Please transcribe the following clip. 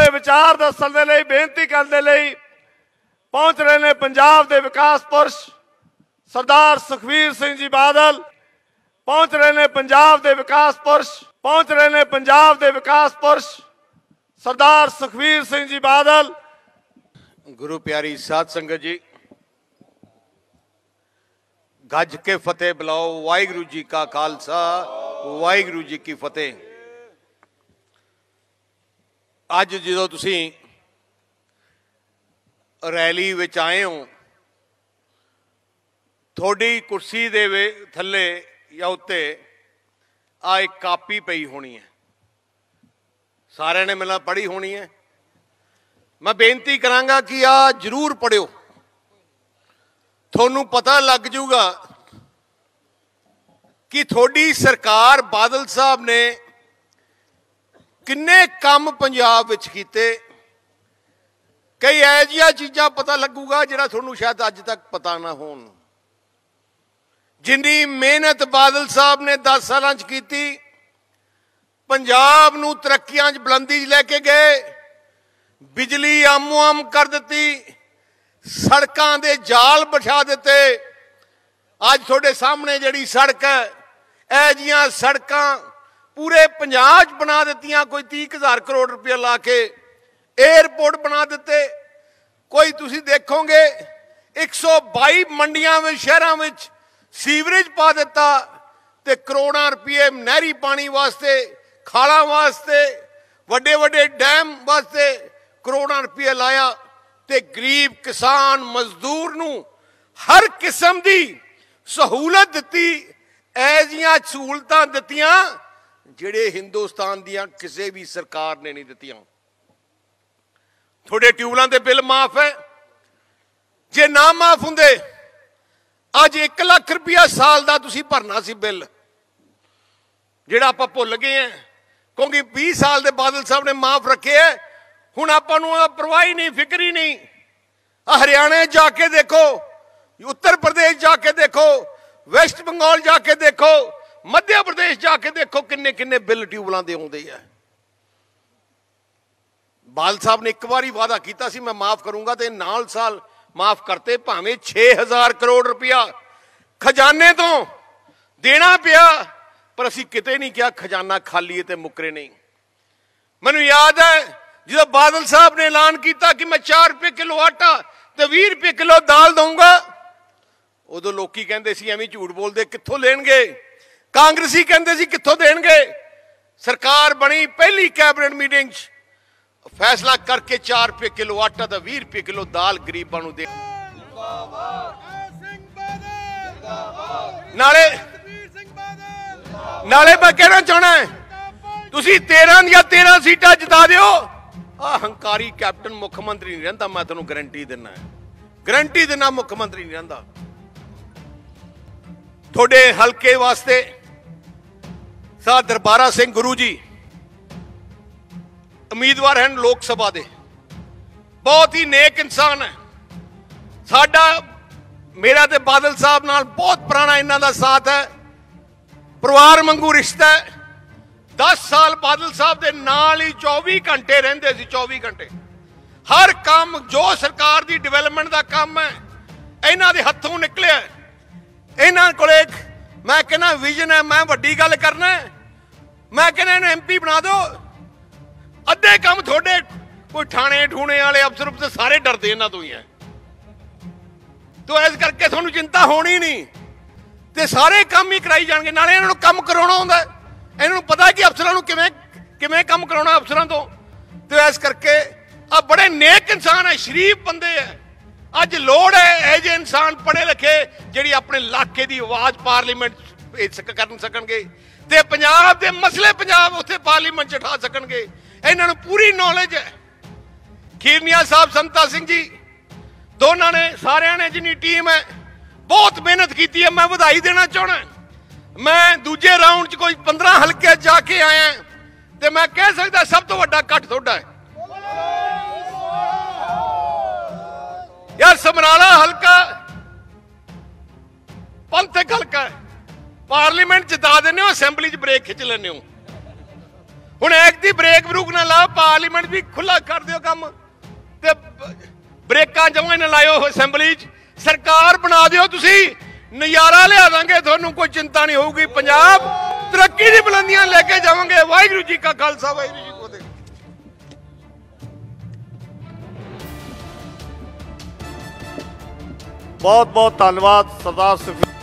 ਆਪਣੇ ਵਿਚਾਰ ਦੱਸਣ ਦੇ ਲਈ, ਬੇਨਤੀ ਕਰਨ ਦੇ ਲਈ ਪਹੁੰਚ ਰਹੇ ਨੇ ਪੰਜਾਬ ਦੇ ਵਿਕਾਸ ਪੁਰਸ਼ ਸਰਦਾਰ ਸੁਖਵੀਰ ਸਿੰਘ ਜੀ ਬਾਦਲ। ਪਹੁੰਚ ਰਹੇ ਨੇ ਪੰਜਾਬ ਦੇ ਵਿਕਾਸ ਪੁਰਸ਼, ਪਹੁੰਚ ਰਹੇ ਨੇ ਪੰਜਾਬ ਦੇ ਵਿਕਾਸ ਪੁਰਸ਼ ਸਰਦਾਰ ਸੁਖਵੀਰ ਸਿੰਘ ਜੀ ਬਾਦਲ। ਗੁਰੂ ਪਿਆਰੀ ਸਾਧ ਸੰਗਤ ਜੀ, ਗੱਜ ਕੇ ਫਤਿਹ ਬੁਲਾਓ, ਵਾਹਿਗੁਰੂ ਜੀ ਕਾ ਖਾਲਸਾ, ਵਾਹਿਗੁਰੂ ਜੀ ਕੀ ਫਤਿਹ। ਅੱਜ ਜਦੋਂ ਤੁਸੀਂ ਰੈਲੀ ਵਿੱਚ ਆਏ ਹੋ, ਤੁਹਾਡੀ ਕੁਰਸੀ ਦੇ ਥੱਲੇ ਜਾਂ ਉੱਤੇ ਆ ਇੱਕ ਕਾਪੀ ਪਈ ਹੋਣੀ ਹੈ। ਸਾਰਿਆਂ ਨੇ ਮਿਲਾਂ ਪੜ੍ਹੀ ਹੋਣੀ ਹੈ। ਮੈਂ ਬੇਨਤੀ ਕਰਾਂਗਾ ਕਿ ਆ ਜਰੂਰ ਪੜਿਓ ਤੁਹਾਨੂੰ ਪਤਾ ਲੱਗ ਜਾਊਗਾ ਕਿ ਤੁਹਾਡੀ ਸਰਕਾਰ ਬਾਦਲ ਸਾਹਿਬ ਨੇ ਕਿੰਨੇ ਕੰਮ ਪੰਜਾਬ ਵਿੱਚ ਕੀਤੇ? ਕਈ ਐ ਜਿਹੀਆਂ ਚੀਜ਼ਾਂ ਪਤਾ ਲੱਗੂਗਾ ਜਿਹੜਾ ਤੁਹਾਨੂੰ ਸ਼ਾਇਦ ਅੱਜ ਤੱਕ ਪਤਾ ਨਾ ਹੋਣ। ਜਿੰਨੀ ਮਿਹਨਤ ਬਾਦਲ ਸਾਹਿਬ ਨੇ 10 ਸਾਲਾਂ 'ਚ ਕੀਤੀ, ਪੰਜਾਬ ਨੂੰ ਤਰੱਕੀਆਂ 'ਚ ਬੁਲੰਦੀ 'ਚ ਲੈ ਕੇ ਗਏ, ਬਿਜਲੀ ਆਮੋ ਆਮ ਕਰ ਦਿੱਤੀ, ਸੜਕਾਂ ਦੇ ਜਾਲ ਬਿਛਾ ਦਿੱਤੇ। ਅੱਜ ਤੁਹਾਡੇ ਸਾਹਮਣੇ ਜਿਹੜੀ ਸੜਕ ਹੈ, ਇਹ ਜੀਆਂ ਸੜਕਾਂ ਪੂਰੇ ਪੰਜਾਬ 'ਚ ਬਣਾ ਦਿੱਤੀਆਂ, ਕੋਈ 30000 ਕਰੋੜ ਰੁਪਏ ਲਾ ਕੇ 에ਅਰਪੋਰਟ ਬਣਾ ਦਿੱਤੇ। ਕੋਈ ਤੁਸੀਂ ਦੇਖੋਗੇ 122 ਮੰਡੀਆਂ ਵਿੱਚ, ਸ਼ਹਿਰਾਂ ਵਿੱਚ ਸੀਵਰੇਜ ਪਾ ਦਿੱਤਾ ਤੇ ਕਰੋੜਾਂ ਰੁਪਏ ਨਹਿਰੀ ਪਾਣੀ ਵਾਸਤੇ, ਖਾਲਾਂ ਵਾਸਤੇ ਵੱਡੇ ਵੱਡੇ ਡੈਮ ਵਾਸਤੇ ਕਰੋੜਾਂ ਰੁਪਏ ਲਾਇਆ ਤੇ ਗਰੀਬ ਕਿਸਾਨ ਮਜ਼ਦੂਰ ਨੂੰ ਹਰ ਕਿਸਮ ਦੀ ਸਹੂਲਤ ਦਿੱਤੀ ਐਜੀਆਂ ਸਹੂਲਤਾਂ ਦਿੱਤੀਆਂ ਜਿਹੜੇ ਹਿੰਦੁਸਤਾਨ ਦੀਆਂ ਕਿਸੇ ਵੀ ਸਰਕਾਰ ਨੇ ਨਹੀਂ ਦਿੱਤੀਆਂ। ਤੁਹਾਡੇ ਟਿਊਬਲਾਂ ਦੇ ਬਿੱਲ ਮਾਫ ਹੈ। ਜੇ ਨਾ ਮਾਫ ਹੁੰਦੇ, ਅੱਜ 1 ਲੱਖ ਰੁਪਇਆ ਸਾਲ ਦਾ ਤੁਸੀਂ ਭਰਨਾ ਸੀ ਬਿੱਲ, ਜਿਹੜਾ ਆਪਾਂ ਭੁੱਲ ਗਏ ਆ ਕਿਉਂਕਿ 20 ਸਾਲ ਦੇ ਬਾਦਲ ਸਾਹਿਬ ਨੇ ਮਾਫ ਰੱਖਿਆ ਹੁਣ ਆਪਾਂ ਨੂੰ ਉਹਦਾ ਪਰਵਾਹ ਹੀ ਨਹੀਂ, ਫਿਕਰ ਹੀ ਨਹੀਂ। ਆ ਹਰਿਆਣੇ ਜਾ ਕੇ ਦੇਖੋ, ਉੱਤਰ ਪ੍ਰਦੇਸ਼ ਜਾ ਕੇ ਦੇਖੋ, ਵੈਸਟ ਬੰਗਾਲ ਜਾ ਕੇ ਦੇਖੋ ਮੱਧ ਪ੍ਰਦੇਸ਼ ਜਾ ਕੇ ਦੇਖੋ ਕਿੰਨੇ ਕਿੰਨੇ ਬਿੱਲ ਟਿਊਬਲਾਂ ਦੇ ਆਉਂਦੇ ਆ। ਬਾਲ ਸਾਹਿਬ ਨੇ ਇੱਕ ਵਾਰੀ ਵਾਅਦਾ ਕੀਤਾ ਸੀ, ਮੈਂ ਮਾਫ ਕਰੂੰਗਾ ਤੇ ਨਾਲ ਸਾਲ ਮਾਫ ਕਰਤੇ, ਭਾਵੇਂ 6000 ਕਰੋੜ ਰੁਪਇਆ ਖਜ਼ਾਨੇ ਤੋਂ ਦੇਣਾ ਪਿਆ, ਪਰ ਅਸੀਂ ਕਿਤੇ ਨਹੀਂ ਕਿਹਾ ਖਜ਼ਾਨਾ ਖਾਲੀ ਹੈ ਤੇ ਮੁਕਰੇ ਨਹੀਂ। ਮੈਨੂੰ ਯਾਦ ਹੈ, ਜਦੋਂ ਬਾਦਲ ਸਾਹਿਬ ਨੇ ਐਲਾਨ ਕੀਤਾ ਕਿ ਮੈਂ 4 ਰੁਪਏ ਕਿਲੋ ਆਟਾ ਤੇ 20 ਰੁਪਏ ਕਿਲੋ ਦਾਲ ਦਊਂਗਾ, ਉਦੋਂ ਲੋਕੀ ਕਹਿੰਦੇ ਸੀ, ਐਵੇਂ ਝੂਠ ਬੋਲਦੇ ਕਿੱਥੋਂ ਲੈਣਗੇ? ਕਾਂਗਰਸੀ ਕਹਿੰਦੇ ਸੀ ਕਿੱਥੋਂ ਦੇਣਗੇ? ਸਰਕਾਰ ਬਣੀ ਪਹਿਲੀ ਕੈਬਨਿਟ ਮੀਟਿੰਗ 'ਚ। ਫੈਸਲਾ ਕਰਕੇ 4 ਰੁਪਏ ਕਿਲੋ ਆਟਾ ਦਾ 20 ਰੁਪਏ ਕਿਲੋ ਦਾਲ ਗਰੀਬਾਂ ਨੂੰ ਦੇ। ਨਾਲੇ ਨਾਲੇ ਮੈਂ ਕਹਿਣਾ ਚਾਹਣਾ ਤੁਸੀਂ 13 ਦੀਆਂ 13 ਸੀਟਾਂ ਜਿਤਾ ਦਿਓ। ਆ ਹੰਕਾਰੀ ਕੈਪਟਨ ਮੁੱਖ ਮੰਤਰੀ ਨਹੀਂ ਰਹਿੰਦਾ, ਮੈਂ ਤੁਹਾਨੂੰ ਗਰੰਟੀ ਦਿੰਨਾ ਗਰੰਟੀ ਦਿੰਨਾ ਮੁੱਖ ਮੰਤਰੀ ਨਹੀਂ ਰਹਿੰਦਾ। ਤੁਹਾਡੇ ਹਲਕੇ ਵਾਸਤੇ ਸਾਹ ਦਰਬਾਰਾ ਸਿੰਘ ਗੁਰੂ ਜੀ, ਉਮੀਦਵਾਰ ਹਨ ਲੋਕ ਸਭਾ ਦੇ। ਬਹੁਤ ਹੀ ਨੇਕ ਇਨਸਾਨ ਹੈ। ਸਾਡਾ ਮੇਰਾ ਤੇ ਬਾਦਲ ਸਾਹਿਬ ਨਾਲ ਬਹੁਤ ਪੁਰਾਣਾ ਇਹਨਾਂ ਦਾ ਸਾਥ ਹੈ। ਪਰਿਵਾਰ ਵਾਂਗੂ ਰਿਸ਼ਤਾ ਹੈ। 10 ਸਾਲ ਬਾਦਲ ਸਾਹਿਬ ਦੇ ਨਾਲ ਹੀ 24 ਘੰਟੇ ਰਹਿੰਦੇ ਸੀ 24 ਘੰਟੇ। ਹਰ ਕੰਮ ਜੋ ਸਰਕਾਰ ਦੀ ਡਿਵੈਲਪਮੈਂਟ ਦਾ ਕੰਮ ਹੈ, ਇਹਨਾਂ ਦੇ ਹੱਥੋਂ ਨਿਕਲਿਆ ਇਹਨਾਂ ਕੋਲੇ ਮੈਂ ਕਹਿੰਦਾ ਵਿਜ਼ਨ ਹੈ, ਮੈਂ ਵੱਡੀ ਗੱਲ ਕਰਨਾ ਮੈਂ ਕਹਿੰਦਾ ਇਹਨੂੰ ਐਮਪੀ ਬਣਾ ਦਿਓ। ਅੱਧੇ ਕੰਮ ਤੁਹਾਡੇ ਕੋਈ ਥਾਣੇ, ਠੂਣੇ ਵਾਲੇ, ਅਫਸਰ ਉਪਰ ਸਾਰੇ ਡਰਦੇ ਇਹਨਾਂ ਤੋਂ ਹੀ ਹੈ ਤੋ ਇਸ ਕਰਕੇ ਤੁਹਾਨੂੰ ਚਿੰਤਾ ਹੋਣੀ ਨਹੀਂ। ਤੇ ਸਾਰੇ ਕੰਮ ਹੀ ਕਰਾਈ ਜਾਣਗੇ, ਨਾਲੇ ਇਹਨਾਂ ਨੂੰ ਕੰਮ ਕਰਾਉਣਾ ਹੁੰਦਾ ਇਹਨਾਂ ਨੂੰ ਪਤਾ ਕਿ ਅਫਸਰਾਂ ਨੂੰ ਕਿਵੇਂ ਕਿਵੇਂ ਕੰਮ ਕਰਾਉਣਾ ਅਫਸਰਾਂ ਤੋਂ। ਤੇ ਇਸ ਕਰਕੇ ਆ ਬੜੇ ਨੇਕ ਇਨਸਾਨ ਹੈ ਸ਼ਰੀਫ ਬੰਦੇ ਹੈ ਅੱਜ ਲੋੜ ਹੈ ਇਹ ਜੇ ਇਨਸਾਨ ਪੜ੍ਹੇ ਲਿਖੇ, ਜਿਹੜੀ ਆਪਣੇ ਇਲਾਕੇ ਦੀ ਆਵਾਜ਼ ਪਾਰਲੀਮੈਂਟ ਭੇਜ ਕਰਨ ਸਕਣਗੇ। ਤੇ ਪੰਜਾਬ ਦੇ ਮਸਲੇ ਪੰਜਾਬ ਉੱਥੇ ਪਾਰਲੀਮੈਂਟ ਚ ਉਠਾ ਸਕਣਗੇ। ਇਹਨਾਂ ਨੂੰ ਪੂਰੀ ਨੌਲੇਜ ਹੈ। ਖੀਰਨੀਆ ਸਾਹਿਬ, ਸੰਤਾ ਸਿੰਘ ਜੀ, ਦੋਨਾਂ ਨੇ, ਸਾਰਿਆਂ ਨੇ ਜਿੰਨੀ ਟੀਮ ਹੈ, ਬਹੁਤ ਮਿਹਨਤ ਕੀਤੀ ਹੈ, ਮੈਂ ਵਧਾਈ ਦੇਣਾ ਚਾਹਣਾ ਮੈਂ ਦੂਜੇ ਰਾਊਂਡ 'ਚ ਕੋਈ 15 ਹਲਕੇ ਜਾ ਕੇ ਆਇਆ ਤੇ ਮੈਂ ਕਹਿ ਸਕਦਾ ਸਭ ਤੋਂ ਵੱਡਾ ਕੱਟ ਤੁਹਾਡਾ ਹੈ। ਯਾਰ ਸਮਰਾਲਾ ਹਲਕਾ ਪੰਥਕ ਹਲਕਾ ਹੈ। ਪਾਰਲੀਮੈਂਟ ਜਿਤਾ ਦਿੰਦੇ ਹੋ, ਅਸੈਂਬਲੀ 'ਚ ਬ੍ਰੇਕ ਖਿੱਚ ਲੈਂਦੇ ਹੋ। ਹੁਣ ਐਕ ਦੀ ਬ੍ਰੇਕ ਬਰੂਕ ਨਾ ਲਾਓ, ਪਾਰਲੀਮੈਂਟ ਵੀ ਖੁੱਲਾ ਕਰ ਦਿਓ ਕੰਮ। ਤੇ ਬ- ਬ੍ਰੇਕਾਂ ਜਮਾਂ ਨਾ ਲਾਇਓ ਅਸੈਂਬਲੀ 'ਚ। ਸਰਕਾਰ ਬਣਾ ਦਿਓ ਤੁਸੀਂ, ਨਜ਼ਾਰਾ ਲਿਆ ਦਾਂਗੇ, ਤੁਹਾਨੂੰ ਕੋਈ ਚਿੰਤਾ ਨਹੀਂ ਹੋਊਗੀ। ਪੰਜਾਬ ਤਰੱਕੀ ਦੀ ਬੁਲੰਦੀਆਂ ਲੈ ਕੇ ਜਾਵਾਂਗੇ। ਵਾਹਿਗੁਰੂ ਜੀ ਕਾ ਖਾਲਸਾ, ਵਾਹਿਗੁਰੂ ਜੀ ਬਹੁਤ ਬਹੁਤ ਧੰਨਵਾਦ, ਸਰਦਾਰ ਸੁਖਬੀਰ